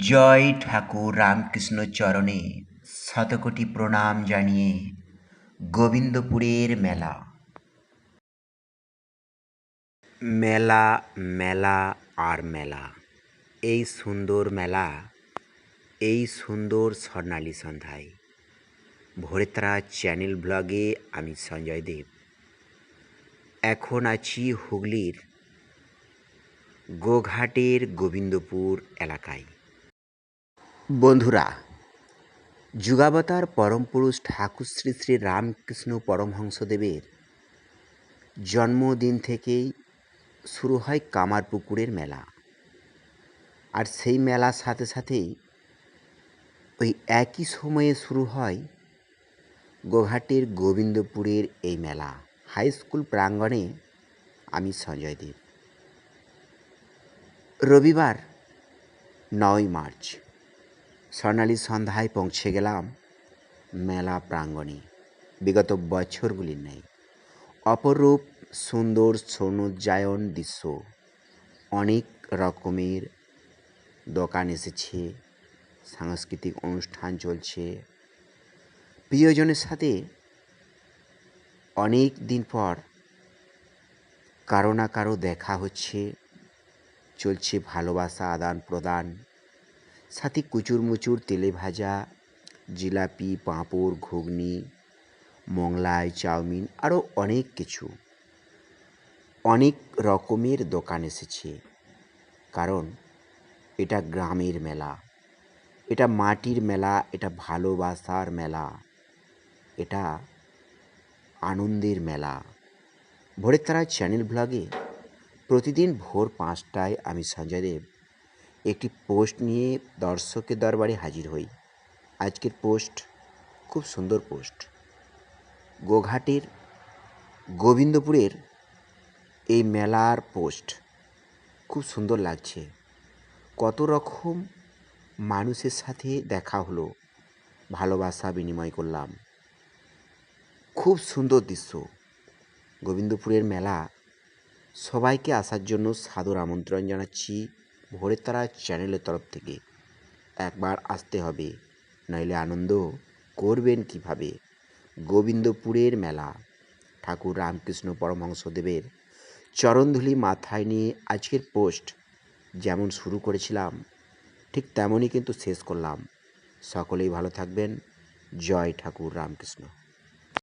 জয় ঠাকুর রামকৃষ্ণ চরণে শতকোটি প্রণাম জানিয়ে গোবিন্দপুরের মেলা। মেলা মেলা আর মেলা। এই সুন্দর মেলা, এই সুন্দর স্বর্ণালী সন্ধ্যায়। ভোরেতারা চ্যানেল ব্লগে আমি সঞ্জয় দেব। এখন আছি হুগলির গোঘাটের গোবিন্দপুর এলাকায়। বন্ধুরা, যুগাবতার পরম পুরুষ ঠাকুর শ্রী শ্রী রামকৃষ্ণ পরমহংসদেবের জন্মদিন থেকেই শুরু হয় কামারপুকুরের মেলা। আর সেই মেলার সাথে সাথেই ওই একই সময়ে শুরু হয় গোঘাটের গোবিন্দপুরের এই মেলা। হাই স্কুল প্রাঙ্গণে আমি সঞ্জয় দেব। রবিবার নয় মার্চ। স্বর্ণালী সন্ধ্যায় পৌঁছে গেলাম মেলা প্রাঙ্গণে। বিগত বছরগুলির নেই। অপরূপ সুন্দর সৌন্দর্যায়ন দৃশ্য। অনেক রকমের দোকান এসেছে, সাংস্কৃতিক অনুষ্ঠান চলছে। প্রিয়জনের সাথে অনেক দিন পর কারও না কারও দেখা হচ্ছে, চলছে ভালোবাসা আদান প্রদান সাথে কুচুর মুচুর তেলে ভাজা, জিলাপি, পাঁপড়, ঘুগনি, মোংলাই, চাউমিন, আরও অনেক কিছু। অনেক রকমের দোকান এসেছে। কারণ এটা গ্রামের মেলা। এটা মাটির মেলা, এটা ভালোবাসার মেলা। এটা আনন্দের মেলা। ভোরের তারা চ্যানেল ব্লগে প্রতিদিন ভোর পাঁচটায় আমি সঞ্জয় দেব। একটি পোস্ট নিয়ে দর্শকের দরবারে হাজির হই। আজকের পোস্ট খুব সুন্দর পোস্ট। গোঘাটের গোবিন্দপুরের এই মেলার পোস্ট খুব সুন্দর লাগছে। কত রকম মানুষের সাথে দেখা হলো, ভালোবাসা বিনিময় করলাম। খুব সুন্দর দৃশ্য। গোবিন্দপুরের মেলা সবাইকে আসার জন্য সাদর আমন্ত্রণ জানাচ্ছি। ভোরের তারা চ্যানেলের তরফ থেকে একবার আসতে হবে। নইলে আনন্দ করবেন কীভাবে? গোবিন্দপুরের মেলা। ঠাকুর রামকৃষ্ণ পরমহংসদেবের চরণধুলি মাথায় নিয়ে আজকের পোস্ট যেমন শুরু করেছিলাম, ঠিক তেমনই কিন্তু শেষ করলাম। সকলেই ভালো থাকবেন। জয় ঠাকুর রামকৃষ্ণ।